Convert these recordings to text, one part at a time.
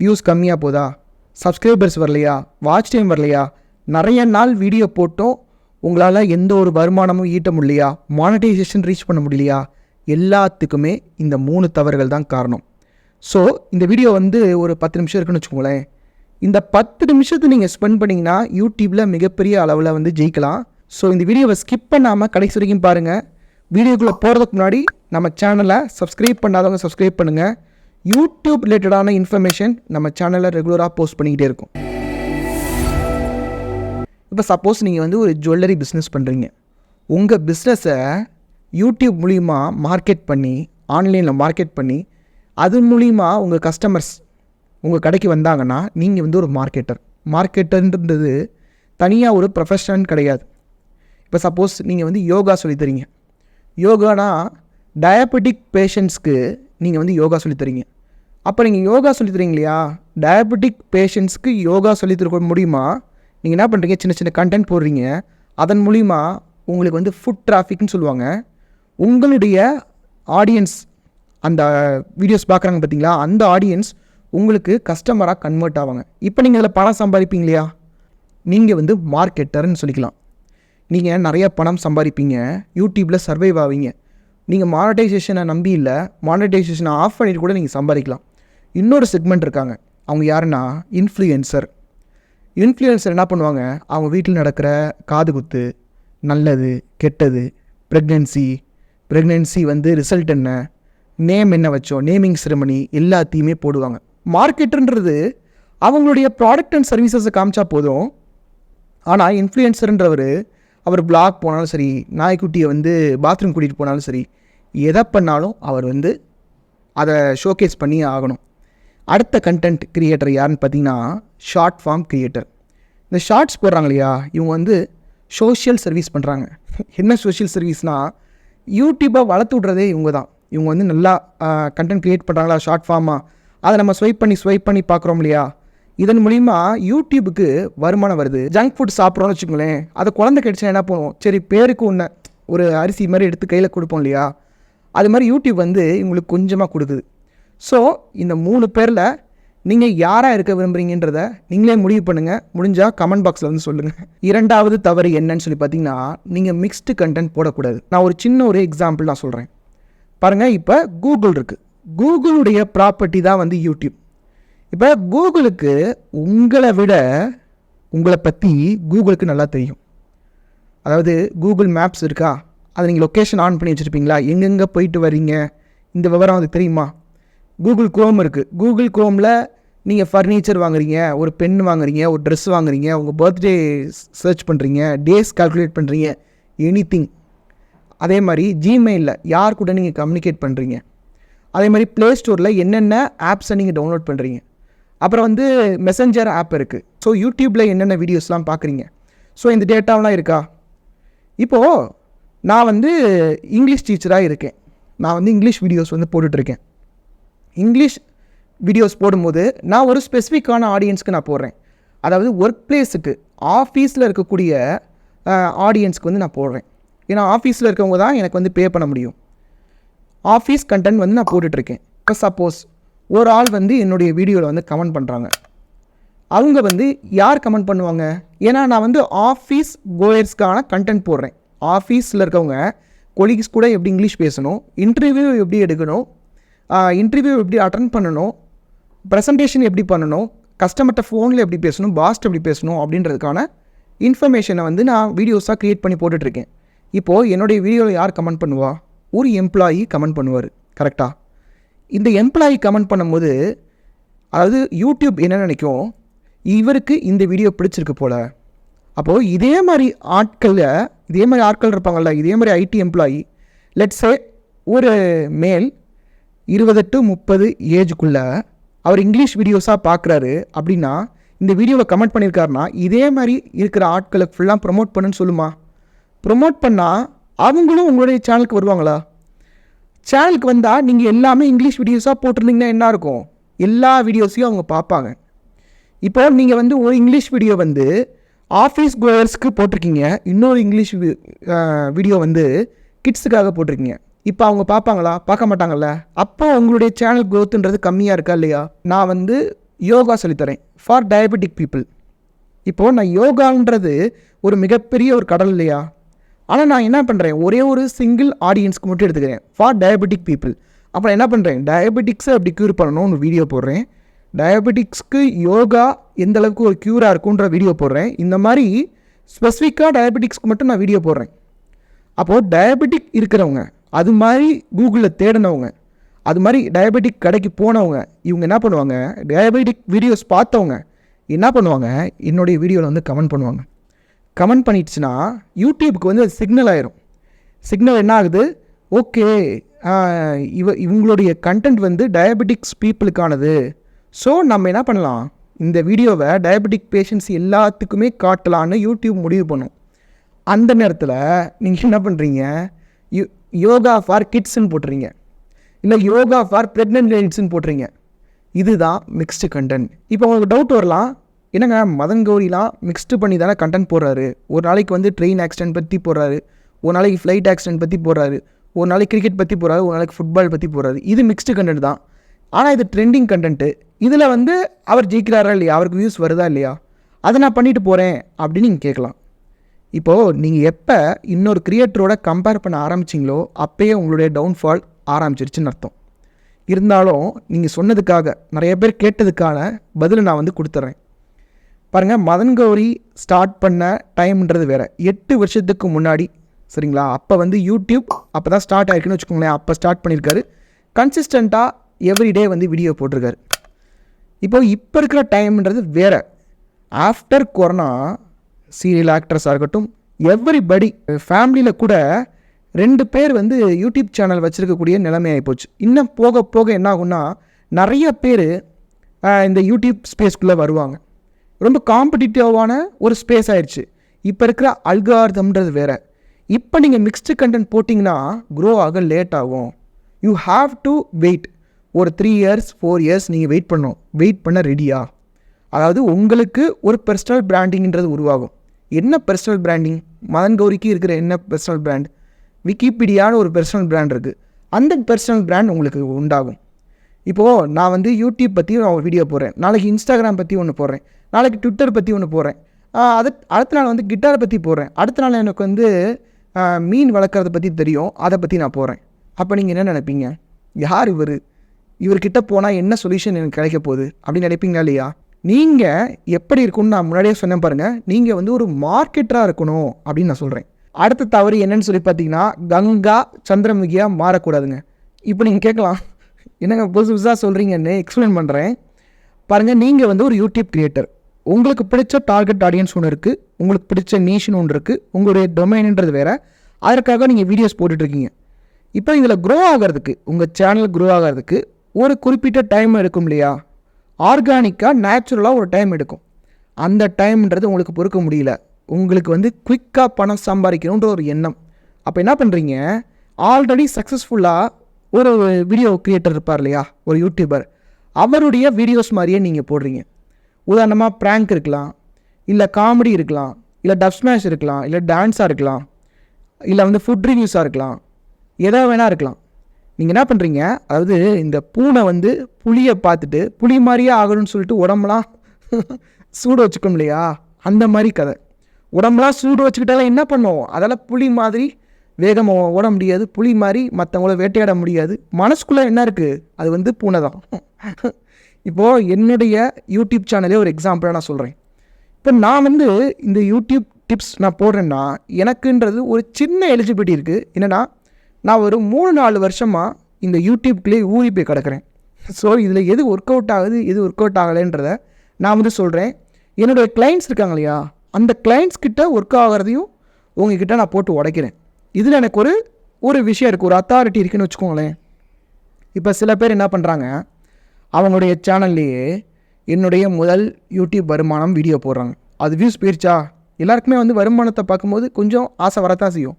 Views கம்மியாக போதா? Subscribers வரலையா? வாட்ச் டைம் வரலையா? நிறைய நாள் வீடியோ போட்டும். உங்களால் எந்த ஒரு வருமானமும் ஈட்ட முடியலையா? மானிட்டைசேஷன் ரீச் பண்ண முடியலையா? எல்லாத்துக்குமே இந்த மூணு தவறுகள் தான் காரணம். ஸோ இந்த வீடியோ வந்து ஒரு பத்து நிமிஷம் இருக்குன்னு வச்சுக்கோங்களேன். இந்த பத்து நிமிஷத்தை நீங்கள் ஸ்பெண்ட் பண்ணிங்கன்னா யூடியூப்பில் மிகப்பெரிய அளவில் வந்து ஜெயிக்கலாம். ஸோ இந்த வீடியோவை ஸ்கிப் பண்ணாமல் கடைசி வரைக்கும் பாருங்கள் வீடியோக்குள்ளே போகிறதுக்கு முன்னாடி நம்ம சேனலை சப்ஸ்கிரைப் பண்ணாதவங்க சப்ஸ்கிரைப் பண்ணுங்கள் யூடியூப் ரிலேட்டடான இன்ஃபர்மேஷன் நம்ம சேனலில் ரெகுலராக போஸ்ட் பண்ணிக்கிட்டே இருக்கும். இப்போ சப்போஸ் நீங்கள் வந்து ஒரு ஜுவல்லரி பிஸ்னஸ் பண்ணுறீங்க உங்கள் பிஸ்னஸை யூடியூப் மூலிமா மார்க்கெட் பண்ணி ஆன்லைனில் மார்க்கெட் பண்ணி அது மூலிமா உங்கள் கஸ்டமர்ஸ் உங்கள் கடைக்கு வந்தாங்கன்னா நீங்கள் வந்து ஒரு மார்க்கெட்டர் மார்க்கெட்டர்ன்றது தனியாக ஒரு ப்ரொஃபஷன் கிடையாது. இப்போ சப்போஸ் நீங்கள் வந்து யோகா சொல்லித் தரீங்க. யோகானா டயபெட்டிக் பேஷண்ட்ஸ்க்கு நீங்கள் வந்து யோகா சொல்லித் தரீங்க. அப்போ நீங்கள் யோகா சொல்லித்தரீங்க இல்லையா டயபெட்டிக் பேஷண்ட்ஸ்க்கு யோகா சொல்லித்தர முடியுமா? நீங்கள் என்ன பண்ணுறீங்க சின்ன சின்ன கண்டென்ட் போடுறீங்க. அதன் மூலிமா உங்களுக்கு வந்து ஃபுட் டிராஃபிக்னு சொல்லுவாங்க. உங்களுடைய ஆடியன்ஸ் அந்த வீடியோஸ் பார்க்குறாங்க பார்த்தீங்களா அந்த ஆடியன்ஸ் உங்களுக்கு கஸ்டமராக கன்வெர்ட் ஆவாங்க. இப்போ நீங்கள் அதில் பணம் சம்பாதிப்பீங்க இல்லையா நீங்கள் வந்து மார்க்கெட்டர்னு சொல்லிக்கலாம். நீங்கள் நிறைய பணம் சம்பாதிப்பீங்க. யூடியூப்பில் சர்வைவ் ஆவீங்க. நீங்கள் மானடைசேஷனை நம்பி இல்லை மானடைசேஷனை ஆஃப் பண்ணிட்டு கூட நீங்கள் சம்பாதிக்கலாம். இன்னொரு செக்மெண்ட் இருக்காங்க. அவங்க யாருன்னா இன்ஃப்ளூயன்சர் இன்ஃப்ளூயன்சர் என்ன பண்ணுவாங்க? அவங்க வீட்டில் நடக்கிற காது குத்து நல்லது கெட்டது ப்ரெக்னென்சி ப்ரெக்னென்சி வந்து ரிசல்ட் என்ன? நேம் என்ன வச்சோம்? நேமிங் செரமனி எல்லாத்தையுமே போடுவாங்க. மார்க்கெட்டுன்றது அவங்களுடைய ப்ராடக்ட் அண்ட் சர்வீசஸை காமிச்சா போதும். ஆனால் இன்ஃப்ளூயன்சருன்றவர் அவர் பிளாக் போனாலும் சரி நாய்க்குட்டியை வந்து பாத்ரூம் கூட்டிகிட்டு போனாலும் சரி எதை பண்ணாலும் அவர் வந்து அதை ஷோகேஸ் பண்ணி ஆகணும். அடுத்த கண்டென்ட் கிரியேட்டர் யாருன்னு பார்த்தீங்கன்னா ஷார்ட் ஃபார்ம் கிரியேட்டர் இந்த ஷார்ட்ஸ் போடுறாங்க இல்லையா இவங்க வந்து சோஷியல் சர்வீஸ் பண்ணுறாங்க என்ன சோஷியல் சர்வீஸ்னால் யூடியூப்பை வளர்த்து விட்றதே இவங்க தான். இவங்க வந்து நல்லா கண்டென்ட் க்ரியேட் பண்ணுறாங்களா ஷார்ட் ஃபார்மாக அதை நம்ம ஸ்வைப் பண்ணி ஸ்வைப் பண்ணி பார்க்குறோம் இல்லையா? இதன் மூலிமா யூடியூபுக்கு வருமானம் வருது. ஜங்க் ஃபுட் சாப்பிட்றோம்னு வச்சுக்கோங்களேன் அதை குழந்தை கிடைச்சா என்ன பண்ணுவோம் சரி பேருக்கு ஒன்று ஒரு அரிசி மாதிரி எடுத்து கையில் கொடுப்போம் இல்லையா? அது மாதிரி யூடியூப் வந்து இவங்களுக்கு கொஞ்சமாக கொடுக்குது. ஸோ இந்த மூணு பேரில் நீங்கள் யாராக இருக்க விரும்புகிறீங்கன்றத நீங்களே முடிவு பண்ணுங்கள் முடிஞ்சால் கமெண்ட் பாக்ஸில் வந்து சொல்லுங்கள் இரண்டாவது தவறு என்னன்னு சொல்லி பார்த்தீங்கன்னா நீங்கள் மிக்ஸ்டு கண்டென்ட் போடக்கூடாது. நான் ஒரு சின்ன ஒரு எக்ஸாம்பிள் நான் சொல்கிறேன் பாருங்கள் இப்போ கூகுள் இருக்குது கூகுளுடைய ப்ராப்பர்ட்டி தான் வந்து யூடியூப் இப்போ கூகுளுக்கு உங்களை விட உங்களை பற்றி கூகுளுக்கு நல்லா தெரியும். அதாவது கூகுள் மேப்ஸ் இருக்கா? அதை நீங்கள் லொக்கேஷன் ஆன் பண்ணி வச்சுருப்பீங்களா? எங்கெங்கே போயிட்டு வரீங்க இந்த விவரம் அது தெரியுமா? கூகுள் குரோம் இருக்குது கூகுள் குரோமில் நீங்கள் ஃபர்னிச்சர் வாங்குறீங்க ஒரு பென் வாங்குறீங்க ஒரு ட்ரெஸ் வாங்குறீங்க உங்கள் பர்த்டே சர்ச் பண்ணுறீங்க டேஸ் கால்குலேட் பண்ணுறீங்க எனி திங் அதே மாதிரி ஜிமெயிலில் யார் கூட நீங்கள் கம்யூனிகேட் பண்ணுறீங்க அதே மாதிரி ப்ளே ஸ்டோரில் என்னென்ன ஆப்ஸை நீங்கள் டவுன்லோட் பண்ணுறீங்க அப்புறம் வந்து மெசஞ்சர் ஆப் இருக்குது ஸோ யூடியூப்பில் என்னென்ன வீடியோஸ்லாம் பார்க்குறீங்க ஸோ இந்த டேட்டாவெலாம் இருக்கா? இப்போது நான் வந்து இங்கிலீஷ் டீச்சராக இருக்கேன். நான் வந்து இங்கிலீஷ் வீடியோஸ் வந்து போட்டுட்ருக்கேன் இங்கிலீஷ் வீடியோஸ் போடும்போது நான் ஒரு ஸ்பெசிஃபிக்கான ஆடியன்ஸ்க்கு நான் போடுறேன். அதாவது ஒர்க் பிளேஸுக்கு ஆஃபீஸில் இருக்கக்கூடிய ஆடியன்ஸ்க்கு வந்து நான் போடுறேன். ஏன்னா ஆஃபீஸில் இருக்கவங்க தான் எனக்கு வந்து பே பண்ண முடியும். ஆஃபீஸ் கண்டென்ட் வந்து நான் போட்டுட்ருக்கேன். இப்போ சப்போஸ் ஒரு ஆள் வந்து என்னுடைய வீடியோவில் வந்து கமெண்ட் பண்ணுறாங்க அவங்க வந்து யார் கமெண்ட் பண்ணுவாங்க? ஏன்னா நான் வந்து ஆஃபீஸ் கோயர்ஸ்க்கான கண்டென்ட் போடுறேன். ஆஃபீஸில் இருக்கவங்க கொலீக்ஸ் கூட எப்படி இங்கிலீஷ் பேசணும்? இன்டர்வியூ எப்படி எடுக்கணும்? இன்டர்வியூ எப்படி அட்டன் பண்ணணும்? ப்ரெசன்டேஷன் எப்படி பண்ணணும்? கஸ்டமர்கிட்ட ஃபோனில் எப்படி பேசணும்? பாஸ்ட் எப்படி பேசணும்? அப்படின்றதுக்கான இன்ஃபர்மேஷனை வந்து நான் வீடியோஸாக க்ரியேட் பண்ணி போட்டுட்ருக்கேன். இப்போது என்னுடைய வீடியோவில் யார் கமெண்ட் பண்ணுவா? ஒரு எம்ப்ளாயி கமெண்ட் பண்ணுவார். கரெக்டாக இந்த எம்ப்ளாயி கமெண்ட் பண்ணும்போது அதாவது யூடியூப் என்ன நினைக்கும்? இவருக்கு இந்த வீடியோ பிடிச்சிருக்கு போல். அப்போது இதே மாதிரி ஆட்களில் இதே மாதிரி ஆட்கள் இருப்பாங்கள்ல இதே மாதிரி ஐடி எம்ப்ளாயி லெட்ஸே ஒரு மேல் இருபது டு முப்பது ஏஜுக்குள்ளே அவர் இங்கிலீஷ் வீடியோஸாக பார்க்குறாரு அப்படின்னா இந்த வீடியோவில் கமெண்ட் பண்ணியிருக்காருன்னா இதே மாதிரி இருக்கிற ஆட்களை ஃபுல்லாக ப்ரொமோட் பண்ணுன்னு சொல்லுமா? ப்ரொமோட் பண்ணால் அவங்களும் உங்களுடைய சேனலுக்கு வருவாங்களா? சேனலுக்கு வந்தால் நீங்கள் எல்லாமே இங்கிலீஷ் வீடியோஸாக போட்டிருந்தீங்கன்னா என்ன இருக்கும்? எல்லா வீடியோஸையும் அவங்க பார்ப்பாங்க. இப்போ நீங்கள் வந்து ஒரு இங்கிலீஷ் வீடியோ வந்து ஆஃபீஸ் கோயர்ஸ்க்கு போட்டிருக்கீங்க. இன்னொரு இங்கிலீஷ் வீடியோ வந்து கிட்ஸுக்காக போட்டிருக்கீங்க. இப்போ அவங்க பார்ப்பாங்களா? பார்க்க மாட்டாங்கல்ல? அப்போ உங்களுடைய சேனல் க்ரோத்துன்றது கம்மியாக இருக்கா இல்லையா? நான் வந்து யோகா சொல்லித்தரேன் ஃபார் டயபெட்டிக் பீப்புள் இப்போது நான் யோகான்றது ஒரு மிகப்பெரிய ஒரு கடல் இல்லையா? ஆனால் நான் என்ன பண்ணுறேன் ஒரே ஒரு சிங்கிள் ஆடியன்ஸ்க்கு மட்டும் எடுத்துக்கிறேன். ஃபார் டயபெட்டிக் பீப்புள் அப்புறம் என்ன பண்ணுறேன் டயபெட்டிக்ஸை அப்படி க்யூர் பண்ணணும்னு வீடியோ போடுறேன். டயபெட்டிக்ஸ்க்கு யோகா எந்த அளவுக்கு ஒரு க்யூராக இருக்குன்ற வீடியோ போடுறேன். இந்த மாதிரி ஸ்பெசிஃபிக்காக டயபெட்டிக்ஸ்க்கு மட்டும் நான் வீடியோ போடுறேன். அப்போது டயபெட்டிக் இருக்கிறவங்க அது மாதிரி கூகுளில் தேடினவங்க அது மாதிரி டயபெட்டிக் கடைக்கு போனவங்க இவங்க என்ன பண்ணுவாங்க? டயபெட்டிக் வீடியோஸ் பார்த்தவங்க என்ன பண்ணுவாங்க? என்னுடைய வீடியோவில் வந்து கமெண்ட் பண்ணுவாங்க. கமெண்ட் பண்ணிடுச்சுன்னா யூடியூப்க்கு வந்து அது சிக்னல் ஆயிரும். சிக்னல் என்ன ஆகுது? ஓகே இவ இவங்களுடைய கண்டென்ட் வந்து டயபெட்டிக்ஸ் பீப்புளுக்கானது ஸோ நம்ம என்ன பண்ணலாம்? இந்த வீடியோவை டயபெட்டிக் பேஷண்ட்ஸ் எல்லாத்துக்குமே காட்டலான்னு யூடியூப் முடிவு பண்ணும். அந்த நேரத்தில் நீங்கள் என்ன பண்ணுறீங்க யோ யோகா ஃபார் கிட்ஸ்ன்னு போட்டுறீங்க இல்லை யோகா ஃபார் ப்ரெக்னென்ட் லேடிஸ்ன்னு போட்டுறீங்க இதுதான் மிக்ஸ்டு கண்டென்ட் இப்போ உங்களுக்கு டவுட் வரலாம். என்னங்க மதன் கௌரிலாம் மிக்ஸ்டு பண்ணி தானே கண்டென்ட் போடுறாரு? ஒரு நாளைக்கு வந்து ட்ரெயின் ஆக்சிடென்ட் பற்றி போடுறாரு. ஒரு நாளைக்கு ஃப்ளைட் ஆக்சிடென்ட் பற்றி போடுறாரு. ஒரு நாளைக்கு கிரிக்கெட் பற்றி போடுறாரு. ஒரு நாளைக்கு ஃபுட்பால் பற்றி போடுறாரு. இது மிக்ஸ்டு கண்டென்ட் தான். ஆனால் இது ட்ரெண்டிங் கண்டென்ட்டு இதில் வந்து அவர் ஜெயிக்கிறாரா இல்லையா? அவருக்கு வியூஸ் வருதா இல்லையா? அதை நான் பண்ணிட்டு போகிறேன் அப்படின்னு நீங்கள் கேட்கலாம். இப்போது நீங்கள் எப்போ இன்னொரு கிரியேட்டரோட கம்பேர் பண்ண ஆரம்பிச்சிங்களோ அப்போயே உங்களுடைய டவுன்ஃபால் ஆரம்பிச்சிருச்சுன்னு அர்த்தம். இருந்தாலும் நீங்கள் சொன்னதுக்காக நிறைய பேர் கேட்டதுக்கான பதிலை நான் வந்து கொடுத்துட்றேன் பாருங்கள் மதன் கௌரி ஸ்டார்ட் பண்ண டைம்ன்றது வேறு. எட்டு வருஷத்துக்கு முன்னாடி சரிங்களா? அப்போ வந்து யூடியூப் அப்போ தான் ஸ்டார்ட் ஆகிருக்குன்னு வச்சுக்கோங்களேன். அப்போ ஸ்டார்ட் பண்ணியிருக்காரு. கன்சிஸ்டண்ட்டாக எவ்ரிடே வந்து வீடியோ போட்டிருக்காரு. இப்போ இப்போ இருக்கிற டைம்ன்றது வேறு. ஆஃப்டர் கொரோனா சீரியல் ஆக்ட்ரஸாக இருக்கட்டும் எவ்ரிபடி ஃபேமிலியில் கூட ரெண்டு பேர் வந்து யூடியூப் சேனல் வச்சுருக்கக்கூடிய நிலைமையாகிப்போச்சு இன்னும் போக போக என்ன ஆகும்னா நிறைய பேர் இந்த யூடியூப் ஸ்பேஸ்க்குள்ளே வருவாங்க. ரொம்ப காம்படிட்டிவான ஒரு ஸ்பேஸ் ஆயிடுச்சு இப்போ இருக்கிற அல்கார்தம்ன்றது வேறு. இப்போ நீங்கள் மிக்ஸ்டு கண்டென்ட் போட்டிங்கன்னா க்ரோ ஆக லேட் ஆகும். யூ ஹாவ் டு வெயிட் ஒரு த்ரீ இயர்ஸ் ஃபோர் இயர்ஸ் நீங்கள் வெயிட் பண்ணணும். வெயிட் பண்ண ரெடியாக அதாவது உங்களுக்கு ஒரு பெர்சனல் பிராண்டிங்கிறது உருவாகும். என்ன பெர்சனல் பிராண்டிங் மதன் கௌரிக்கு இருக்கிற என்ன பெர்சனல் பிராண்ட் விக்கிபீடியான்னு ஒரு பெர்சனல் பிராண்ட் இருக்குது அந்த பெர்சனல் பிராண்ட் உங்களுக்கு உண்டாகும். இப்போது நான் வந்து யூடியூப் பற்றி நான் ஒரு வீடியோ போடுறேன். நாளைக்கு இன்ஸ்டாகிராம் பற்றி ஒன்று போடுறேன். நாளைக்கு ட்விட்டர் பற்றி ஒன்று போடுறேன். அது அடுத்த நாள் வந்து கிட்டாரை பற்றி போடுறேன். அடுத்த நாள் எனக்கு வந்து மீன் வளர்க்குறத பற்றி தெரியும். அதை பற்றி நான் போகிறேன் அப்போ நீங்கள் என்ன நினைப்பீங்க? யார் இவர்? இவர்கிட்ட போனால் என்ன சொல்யூஷன் எனக்கு கிடைக்க போகுது? அப்படின்னு நினைப்பீங்களா இல்லையா? நீங்கள் எப்படி இருக்கும்னு நான் முன்னாடியே சொன்னேன் பாருங்கள் நீங்கள் வந்து ஒரு மார்க்கெட்டராக இருக்கணும் அப்படின்னு நான் சொல்கிறேன் அடுத்த தவறு என்னன்னு சொல்லி பார்த்தீங்கன்னா கங்கா சந்திரமுகியாக மாறக்கூடாதுங்க. இப்போ நீங்கள் கேட்கலாம். என்னங்க புதுசு புதுசாக சொல்கிறீங்கன்னு எக்ஸ்பிளைன் பண்ணுறேன் பாருங்கள் நீங்கள் வந்து ஒரு யூடியூப் கிரியேட்டர் உங்களுக்கு பிடிச்ச டார்கெட் ஆடியன்ஸ் ஒன்று இருக்குது உங்களுக்கு பிடிச்ச நேஷன் ஒன்று இருக்குது உங்களுடைய டொமைன்ன்றது வேறு. அதற்காக நீங்கள் வீடியோஸ் போட்டுட்ருக்கீங்க. இப்போ இதில் க்ரோ ஆகிறதுக்கு உங்கள் சேனல் க்ரோ ஆகிறதுக்கு ஒரு குறிப்பிட்ட டைம் எடுக்கும் இல்லையா? ஆர்கானிக்காக நேச்சுரலாக ஒரு டைம் எடுக்கும். அந்த டைம்ன்றது உங்களுக்கு பொறுக்க முடியல. உங்களுக்கு வந்து குயிக்காக பணம் சம்பாதிக்கணுன்ற ஒரு எண்ணம். அப்போ என்ன பண்ணுறீங்க ஆல்ரெடி சக்ஸஸ்ஃபுல்லாக ஒரு வீடியோ க்ரியேட்டர் இருப்பார் இல்லையா? ஒரு யூடியூபர் அவருடைய வீடியோஸ் மாதிரியே நீங்கள் போடுறீங்க. உதாரணமாக ப்ராங்க் இருக்கலாம். இல்லை காமெடி இருக்கலாம். இல்லை டப் ஸ்மேஷ் இருக்கலாம். இல்லை டான்ஸாக இருக்கலாம். இல்லை வந்து ஃபுட் ரிவ்யூஸாக இருக்கலாம். எதா வேணால் இருக்கலாம். நீங்கள் என்ன பண்ணுறீங்க அதாவது இந்த பூனை வந்து புளியை பார்த்துட்டு புளி மாதிரியே ஆகணும்னு சொல்லிட்டு உடம்புலாம் சூடு வச்சுக்கோம் இல்லையா? அந்த மாதிரி கதை. உடம்புலாம் சூடு வச்சுக்கிட்டாலும் என்ன பண்ணுவோம்? அதெல்லாம் புளி மாதிரி வேகமாக ஓட முடியாது. புளி மாதிரி மற்றவங்கள வேட்டையாட முடியாது. மனசுக்குள்ளே என்ன இருக்குது அது வந்து பூனை தான். இப்போது என்னுடைய யூடியூப் சேனலே ஒரு எக்ஸாம்பிளாக நான் சொல்கிறேன் இப்போ நான் வந்து இந்த யூடியூப் டிப்ஸ் நான் போடுறேன்னா எனக்குன்றது ஒரு சின்ன எலிஜிபிலிட்டி இருக்குது என்னென்னா நான் ஒரு மூணு நாலு வருஷமாக இந்த யூடியூப்லேயே ஊறி போய் கிடக்கிறேன். ஸோ இதில் எது ஒர்க் அவுட் ஆகுது எது ஒர்க் அவுட் ஆகலைன்றத நான் வந்து சொல்கிறேன் என்னுடைய கிளைண்ட்ஸ் இருக்காங்க இல்லையா? அந்த கிளைண்ட்ஸ் கிட்ட ஒர்க் ஆகிறதையும் உங்ககிட்ட நான் போட்டு உடைக்கிறேன். இதில் எனக்கு ஒரு ஒரு விஷயம் இருக்குது ஒரு அத்தாரிட்டி இருக்குன்னு வச்சுக்கோங்களேன். இப்போ சில பேர் என்ன பண்ணுறாங்க அவங்களுடைய சேனல்லையே என்னுடைய முதல் யூடியூப் வருமானம் வீடியோ போடுறாங்க. அது வியூஸ் போயிடுச்சா எல்லாருக்குமே வந்து வருமானத்தை பார்க்கும்போது கொஞ்சம் ஆசை வரத்தான் செய்யும்.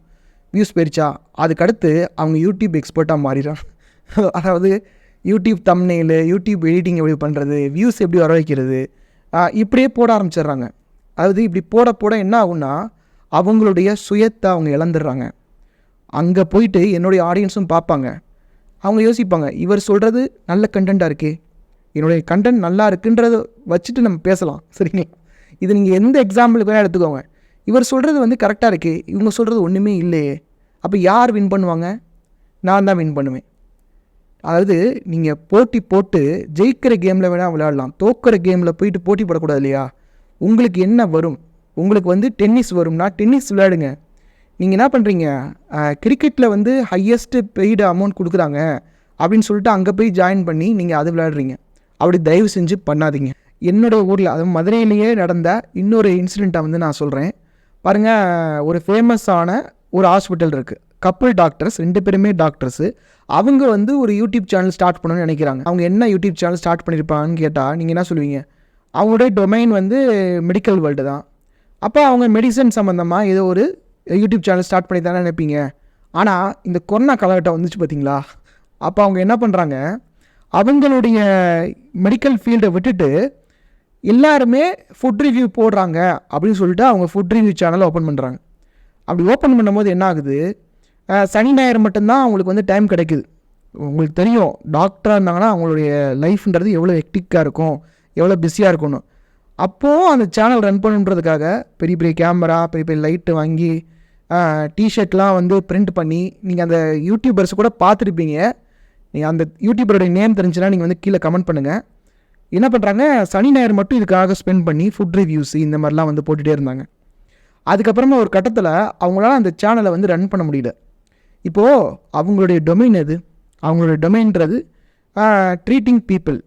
வியூஸ் போயிடுச்சா அதுக்கடுத்து அவங்க யூடியூப் எக்ஸ்பர்ட்டாக மாறிடுறாங்க. அதாவது யூடியூப் தம்னெயில் யூடியூப் எடிட்டிங் எப்படி பண்ணுறது வியூஸ் எப்படி வர வைக்கிறது இப்படியே போட ஆரம்பிச்சிடுறாங்க. அதாவது இப்படி போட போட என்ன ஆகும்னா அவங்களுடைய சுயத்தை அவங்க இழந்துடுறாங்க. அங்கே போயிட்டு என்னுடைய ஆடியன்ஸும் பார்ப்பாங்க. அவங்க யோசிப்பாங்க இவர் சொல்கிறது நல்ல கண்டென்ட்டாக இருக்கே. என்னுடைய கண்டென்ட் நல்லா இருக்குன்றத வச்சுட்டு நம்ம பேசலாம் சரிங்களா? இது நீங்கள் எந்த எக்ஸாம்பிளுக்கு வேணால் எடுத்துக்கோங்க. இவர் சொல்கிறது வந்து கரெக்டாக இருக்குது இவங்க சொல்கிறது ஒன்றுமே இல்லையே. அப்போ யார் வின் பண்ணுவாங்க? நான் தான் வின் பண்ணுவேன். அதாவது நீங்கள் போட்டி போட்டு ஜெயிக்கிற கேமில் வேணால் விளையாடலாம். தோக்கிற கேமில் போயிட்டு போட்டி போடக்கூடாது இல்லையா? உங்களுக்கு என்ன வரும்? உங்களுக்கு வந்து டென்னிஸ் வரும்னா டென்னிஸ் விளையாடுங்க. நீங்கள் என்ன பண்ணுறீங்க கிரிக்கெட்டில் வந்து ஹையஸ்ட்டு பெய்டு அமௌண்ட் கொடுக்குறாங்க. அப்படின்னு சொல்லிட்டு அங்கே போய் ஜாயின் பண்ணி நீங்கள் அது விளையாடுறீங்க. அப்படி தயவு செஞ்சு பண்ணாதீங்க. என்னோடய ஊரில் அது மதுரையிலேயே நடந்த இன்னொரு இன்சிடெண்ட்டை வந்து நான் சொல்கிறேன் பாருங்கள் ஒரு ஃபேமஸான ஒரு ஹாஸ்பிட்டல் இருக்குது கப்புள் டாக்டர்ஸ் ரெண்டு பேருமே டாக்டர்ஸு அவங்க வந்து ஒரு யூடியூப் சேனல் ஸ்டார்ட் பண்ணணும்னு நினைக்கிறாங்க. அவங்க என்ன யூடியூப் சேனல் ஸ்டார்ட் பண்ணியிருப்பாங்கன்னு கேட்டால் நீங்கள் என்ன சொல்லுவீங்க? அவங்களுடைய டொமைன் வந்து மெடிக்கல் வேர்ல்டு தான். அப்போ அவங்க மெடிசன் சம்மந்தமாக ஏதோ ஒரு யூடியூப் சேனல் ஸ்டார்ட் பண்ணி தானே நினைப்பீங்க. ஆனால் இந்த கொரோனா காலகட்டம் வந்துச்சு பார்த்தீங்களா அப்போ அவங்க என்ன பண்ணுறாங்க அவங்களுடைய மெடிக்கல் ஃபீல்டை விட்டுட்டு எல்லாருமே ஃபுட் ரிவ்யூ போடுறாங்க அப்படின்னு சொல்லிட்டு அவங்க ஃபுட் ரிவ்யூ சேனலை ஓப்பன் பண்ணுறாங்க அப்படி ஓப்பன் பண்ணும்போது என்ன ஆகுது? சனி ஞாயிறு மட்டும்தான் அவங்களுக்கு வந்து டைம் கிடைக்குது. உங்களுக்கு தெரியும் டாக்டராக இருந்தாங்கன்னா அவங்களுடைய லைஃப்ன்றது எவ்வளோ எக்டிக்காக இருக்கும் எவ்வளோ பிஸியாக இருக்கணும் அப்போது அந்த சேனல் ரன் பண்ணுன்றதுக்காக பெரிய பெரிய கேமரா பெரிய பெரிய லைட்டு வாங்கி டிஷர்ட்லாம் வந்து பிரிண்ட் பண்ணி நீங்கள் அந்த யூடியூபர்ஸ் கூட பார்த்துருப்பீங்க. நீங்கள் அந்த யூடியூபருடைய நேம் தெரிஞ்சுன்னா நீங்கள் வந்து கீழே கமெண்ட் பண்ணுங்கள் என்ன பண்ணுறாங்க சனி ஞாயிறு மட்டும் இதுக்காக ஸ்பெண்ட் பண்ணி ஃபுட் ரிவ்யூஸ் இந்த மாதிரிலாம் வந்து போட்டுகிட்டே இருந்தாங்க. அதுக்கப்புறமா ஒரு கட்டத்தில் அவங்களால அந்த சேனலை வந்து ரன் பண்ண முடியல. இப்போது அவங்களுடைய டொமைன் எது? அவங்களுடைய டொமைன்றது treating people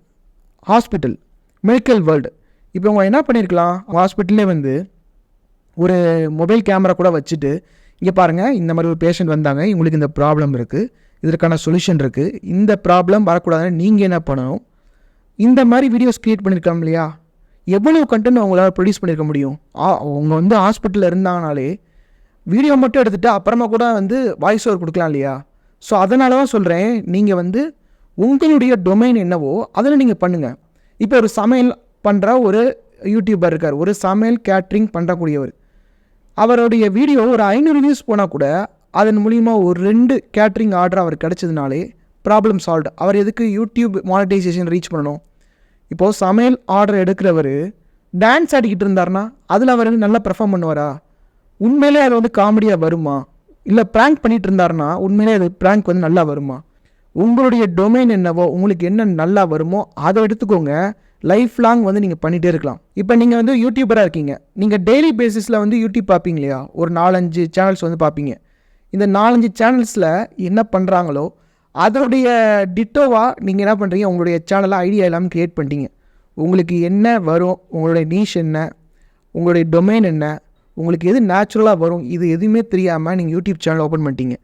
hospital medical world இப்போ அவங்க என்ன பண்ணியிருக்கலாம் ஹாஸ்பிட்டல்லே வந்து ஒரு மொபைல் கேமரா கூட வச்சுட்டு இங்கே பாருங்கள் இந்த மாதிரி ஒரு பேஷண்ட் வந்தாங்க இவங்களுக்கு இந்த ப்ராப்ளம் இருக்குது இதற்கான சொல்யூஷன் இருக்குது இந்த ப்ராப்ளம் வரக்கூடாதுன்னு நீங்கள் என்ன பண்ணணும்? இந்த மாதிரி வீடியோஸ் க்ரியேட் பண்ணியிருக்கலாம் இல்லையா? எவ்வளோ கண்டென்ட் அவங்களால ப்ரொடியூஸ் பண்ணியிருக்க முடியும்? ஆ, அவங்க வந்து ஹாஸ்பிட்டலில் இருந்தாங்கனாலே வீடியோ மட்டும் எடுத்துகிட்டு அப்புறமா கூட வந்து வாய்ஸ் ஓவர் கொடுக்கலாம் இல்லையா? ஸோ அதனால தான் சொல்கிறேன் நீங்கள் வந்து உங்களுடைய டொமைன் என்னவோ அதில் நீங்கள் பண்ணுங்கள் இப்போ ஒரு சமையல் பண்ணுற ஒரு யூடியூபர் இருக்கார் ஒரு சமையல் கேட்ரிங் பண்ணுறக்கூடியவர் அவருடைய வீடியோ ஒரு ஐநூறு வியூஸ் போனால் கூட அதன் மூலிமா ஒரு ரெண்டு கேட்ரிங் ஆர்டர் அவர் கிடச்சதுனாலே ப்ராப்ளம் சால்வ் அவர் எதுக்கு யூடியூப் மானிட்டைசேஷன் ரீச் பண்ணணும்? இப்போது சமையல் ஆர்டர் எடுக்கிறவர் டான்ஸ் ஆடிக்கிட்டு இருந்தாருன்னா அதில் அவர் நல்லா பெர்ஃபார்ம் பண்ணுவாரா? உண்மையிலே அது வந்து காமெடியாக வருமா? இல்லை ப்ராங்க் பண்ணிகிட்டு இருந்தாருன்னா உண்மையிலே அது ப்ராங்க் வந்து நல்லா வருமா? உங்களுடைய டொமைன் என்னவோ உங்களுக்கு என்ன நல்லா வருமோ அதை எடுத்துக்கோங்க. லைஃப் லாங் வந்து நீங்கள் பண்ணிகிட்டே இருக்கலாம். இப்போ நீங்கள் வந்து யூடியூபராக இருக்கீங்க. நீங்கள் டெய்லி பேசிஸில் வந்து யூடியூப் பார்ப்பீங்க இல்லையா? ஒரு நாலஞ்சு சேனல்ஸ் வந்து பார்ப்பீங்க. இந்த நாலஞ்சு சேனல்ஸில் என்ன பண்ணுறாங்களோ அதோடைய டிட்டோவாக நீங்கள் என்ன பண்ணுறீங்க உங்களுடைய சேனலாக ஐடியா இல்லாமல் க்ரியேட் பண்ணிட்டீங்க. உங்களுக்கு என்ன வரும்? உங்களுடைய நீஷ் என்ன? உங்களுடைய டொமைன் என்ன? உங்களுக்கு எது நேச்சுரலாக வரும்? இது எதுவுமே தெரியாமல் நீங்கள் யூடியூப் சேனல் ஓப்பன் பண்ணிட்டீங்க.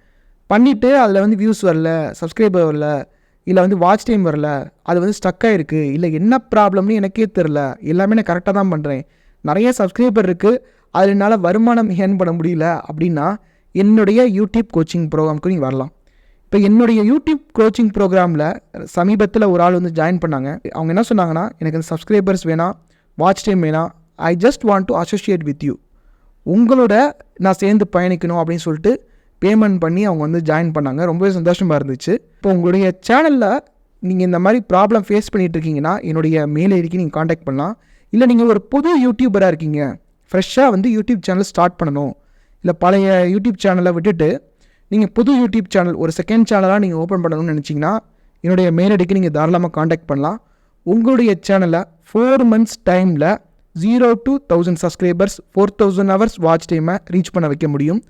பண்ணிவிட்டு அதில் வந்து வியூஸ் வரல சப்ஸ்கிரைபர் வரல இல்லை வந்து வாட்ச் டைம் வரல அது வந்து ஸ்டக்காக ஆகிருக்கு இல்லை என்ன ப்ராப்ளம்னு எனக்கே தெரில எல்லாமே நான் கரெக்டாக தான் பண்ணுறேன் நிறைய சப்ஸ்கிரைபர் இருக்குது அதனால் என்னால் வருமானம் ஏர்ன் பண்ண முடியல அப்படின்னா என்னுடைய யூடியூப் கோச்சிங் ப்ரோக்ராம்க்கு நீங்கள் வரலாம். இப்போ என்னுடைய யூடியூப் கோச்சிங் ப்ரோக்ராமில் சமீபத்தில் ஒரு ஆள் வந்து ஜாயின் பண்ணாங்க. அவங்க என்ன சொன்னாங்கன்னா எனக்கு அந்த சப்ஸ்கிரைபர்ஸ் வேணாம் வாட்ச் டைம் வேணாம். I just want to associate with you உங்களோட நான் சேர்ந்து பயணிக்கணும் அப்படின்னு சொல்லிட்டு பேமெண்ட் பண்ணி அவங்க வந்து ஜாயின் பண்ணாங்க. ரொம்பவே சந்தோஷமாக இருந்துச்சு. இப்போ உங்களுடைய சேனலில் நீங்கள் இந்த மாதிரி ப்ராப்ளம் ஃபேஸ் பண்ணிகிட்டு இருக்கீங்கன்னா என்னுடைய மெயில் ஐடிக்கு நீங்கள் காண்டாக்ட் பண்ணலாம். இல்லை நீங்கள் ஒரு புது யூடியூபராக இருக்கீங்க ஃப்ரெஷ்ஷாக வந்து யூடியூப் சேனல் ஸ்டார்ட் பண்ணணும். இல்லை பழைய யூடியூப் சேனலை விட்டுட்டு நீங்கள் புது யூடியூப் சேனல் ஒரு செகண்ட் சேனலாக நீங்கள் ஓப்பன் பண்ணணும்னு நினச்சிங்கன்னா என்னுடைய மேலடிக்கு நீங்கள் தாராளமாக காண்டாக்ட் பண்ணலாம். உங்களுடைய சேனலை ஃபோர் மந்த்ஸ் டைமில் zero to thousand subscribers four thousand hours watch டைமை ரீச் பண்ண வைக்க முடியும்.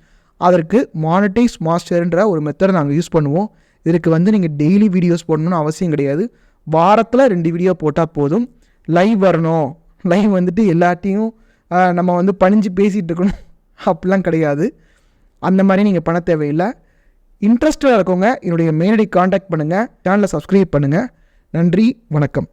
அதற்கு மானிட்டைஸ் மாஸ்டர்ன்ற ஒரு மெத்தடை நாங்கள் யூஸ் பண்ணுவோம். இதற்கு வந்து நீங்கள் டெய்லி வீடியோஸ் போடணும்னு அவசியம் கிடையாது. வாரத்தில் ரெண்டு வீடியோ போட்டால் போதும். லைவ் வரணும். லைவ் வந்துட்டு எல்லாத்தையும் நம்ம வந்து பணிஞ்சு பேசிகிட்டு இருக்கணும். அப்படிலாம் கிடையாது. அந்த மாதிரி நீங்கள் பண்ண தேவையில்லை. இன்ட்ரெஸ்டாக இருக்கவங்க என்னுடைய மெயிலடி காண்டாக்ட் பண்ணுங்கள் சேனலை சப்ஸ்கிரைப் பண்ணுங்கள் நன்றி வணக்கம்.